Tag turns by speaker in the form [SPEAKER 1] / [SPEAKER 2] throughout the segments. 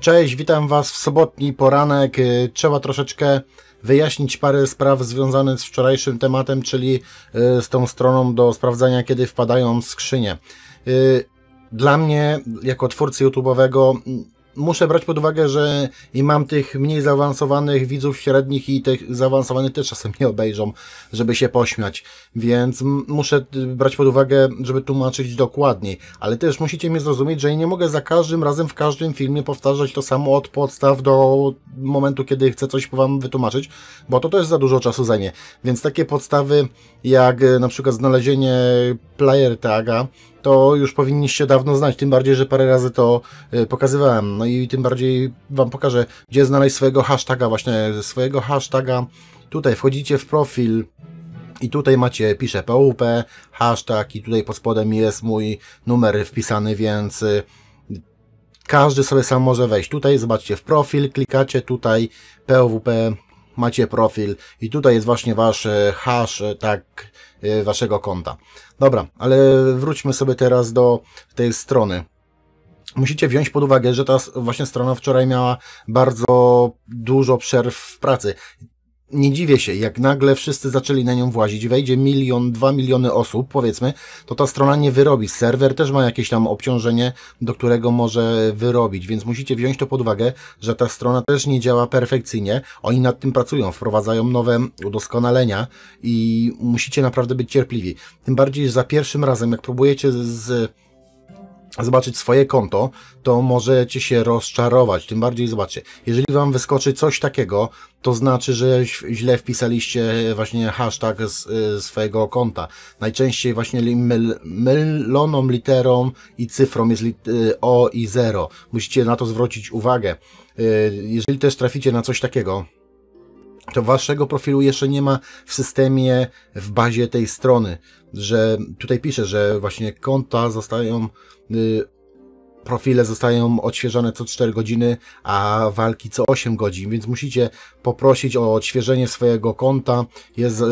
[SPEAKER 1] Cześć, witam Was w sobotni poranek. Y, Trzeba troszeczkę wyjaśnić parę spraw związanych z wczorajszym tematem, czyli y, z tą stroną do sprawdzania, kiedy wpadają skrzynie. Y, Dla mnie, jako twórcy YouTube'owego, muszę brać pod uwagę, że i mam tych mniej zaawansowanych widzów średnich i tych zaawansowanych też czasem nie obejrzą, żeby się pośmiać. Więc muszę brać pod uwagę, żeby tłumaczyć dokładniej. Ale też musicie mnie zrozumieć, że nie mogę za każdym razem w każdym filmie powtarzać to samo od podstaw do momentu, kiedy chcę coś wam wytłumaczyć, bo to też za dużo czasu zajmie. Więc takie podstawy jak y, na przykład znalezienie player taga, to już powinniście dawno znać, tym bardziej, że parę razy to y, pokazywałem. No i tym bardziej Wam pokażę, gdzie znaleźć swojego hashtaga, właśnie swojego hashtaga. Tutaj wchodzicie w profil i tutaj macie, piszę PUP, hashtag i tutaj pod spodem jest mój numer wpisany, więc y, każdy sobie sam może wejść. Tutaj zobaczcie w profil, klikacie tutaj POWP, macie profil i tutaj jest właśnie wasz e, hash, e, tak, e, waszego konta. Dobra, ale wróćmy sobie teraz do tej strony. Musicie wziąć pod uwagę, że ta właśnie strona wczoraj miała bardzo dużo przerw w pracy. Nie dziwię się, jak nagle wszyscy zaczęli na nią włazić, wejdzie milion, dwa miliony osób, powiedzmy, to ta strona nie wyrobi. Serwer też ma jakieś tam obciążenie, do którego może wyrobić, więc musicie wziąć to pod uwagę, że ta strona też nie działa perfekcyjnie. Oni nad tym pracują, wprowadzają nowe udoskonalenia i musicie naprawdę być cierpliwi. Tym bardziej, że za pierwszym razem, jak próbujecie z zobaczyć swoje konto, to możecie się rozczarować. Tym bardziej zobaczcie, jeżeli wam wyskoczy coś takiego, to znaczy, że źle wpisaliście właśnie hashtag z y, swojego konta. Najczęściej właśnie myl, myloną literą i cyfrą jest y, O i 0. Musicie na to zwrócić uwagę. Y, Jeżeli też traficie na coś takiego, to waszego profilu jeszcze nie ma w systemie, w bazie tej strony, że tutaj pisze, że właśnie konta zostają, y, profile zostają odświeżane co 4 godziny, a walki co 8 godzin, więc musicie poprosić o odświeżenie swojego konta, jest y,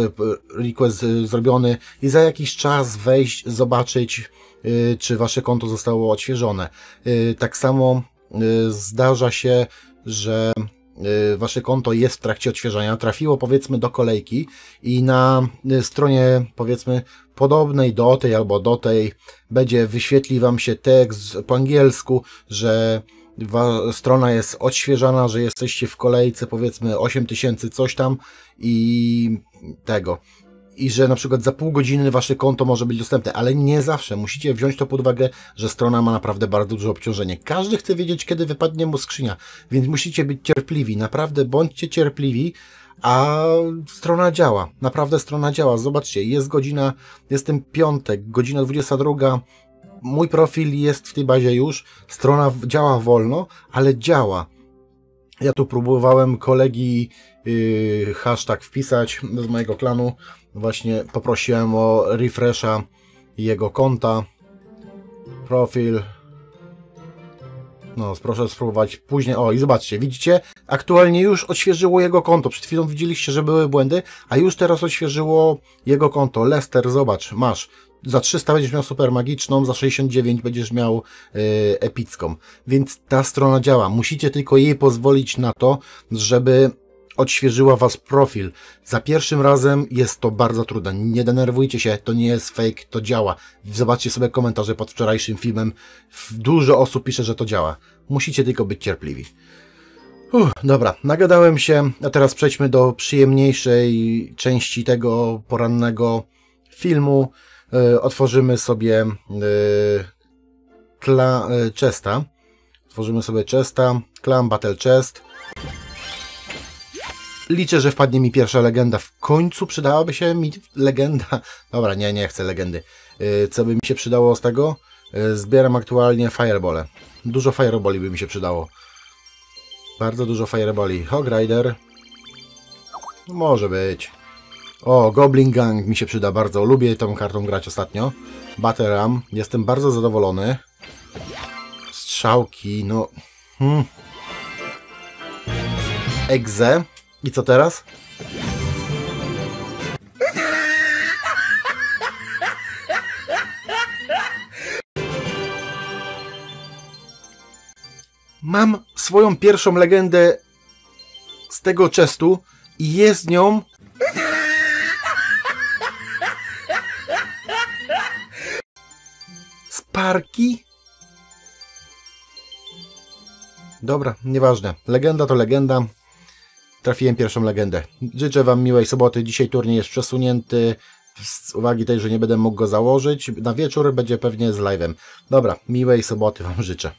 [SPEAKER 1] request y, zrobiony i za jakiś czas wejść, zobaczyć, y, czy wasze konto zostało odświeżone. Y, Tak samo y, zdarza się, że wasze konto jest w trakcie odświeżania, trafiło powiedzmy do kolejki i na y, stronie powiedzmy podobnej do tej albo do tej będzie wyświetli wam się tekst po angielsku, że strona jest odświeżana, że jesteście w kolejce powiedzmy 8000 coś tam i tego i że na przykład za pół godziny wasze konto może być dostępne, ale nie zawsze. Musicie wziąć to pod uwagę, że strona ma naprawdę bardzo duże obciążenie. Każdy chce wiedzieć, kiedy wypadnie mu skrzynia, więc musicie być cierpliwi. Naprawdę bądźcie cierpliwi, a strona działa. Naprawdę strona działa. Zobaczcie, jest godzina, jest ten piątek, godzina 22. Mój profil jest w tej bazie już. Strona działa wolno, ale działa. Ja tu próbowałem kolegi yy, hashtag wpisać z mojego klanu. Właśnie poprosiłem o refresha jego konta. Profil. No, proszę spróbować później. O, i zobaczcie, widzicie? Aktualnie już odświeżyło jego konto. Przed chwilą widzieliście, że były błędy, a już teraz odświeżyło jego konto. Lester, zobacz, masz. Za 300 będziesz miał super magiczną, za 69 będziesz miał yy, epicką. Więc ta strona działa. Musicie tylko jej pozwolić na to, żeby odświeżyła was profil. Za pierwszym razem jest to bardzo trudne. Nie denerwujcie się, to nie jest fake, to działa. Zobaczcie sobie komentarze pod wczorajszym filmem. Dużo osób pisze, że to działa. Musicie tylko być cierpliwi. Uff, dobra, nagadałem się, a teraz przejdźmy do przyjemniejszej części tego porannego filmu. E, otworzymy sobie e, kla, e, chesta. Tworzymy sobie chesta, clan battle chest. Liczę, że wpadnie mi pierwsza legenda. W końcu przydałaby się mi legenda. Dobra, nie, nie chcę legendy. Yy, Co by mi się przydało z tego? Yy, Zbieram aktualnie firebole. Dużo fireboli by mi się przydało. Bardzo dużo fireboli. Hog Rider. Może być. O, Goblin Gang mi się przyda bardzo. Lubię tą kartą grać ostatnio. Bateram. Jestem bardzo zadowolony. Strzałki, no... Hmm. Egze. I co teraz? Mam swoją pierwszą legendę z tego chestu i jest nią Sparki? Dobra, nieważne. Legenda to legenda. Trafiłem pierwszą legendę. Życzę Wam miłej soboty. Dzisiaj turniej jest przesunięty. Z uwagi tej, że nie będę mógł go założyć. Na wieczór będzie pewnie z live'em. Dobra, miłej soboty Wam życzę.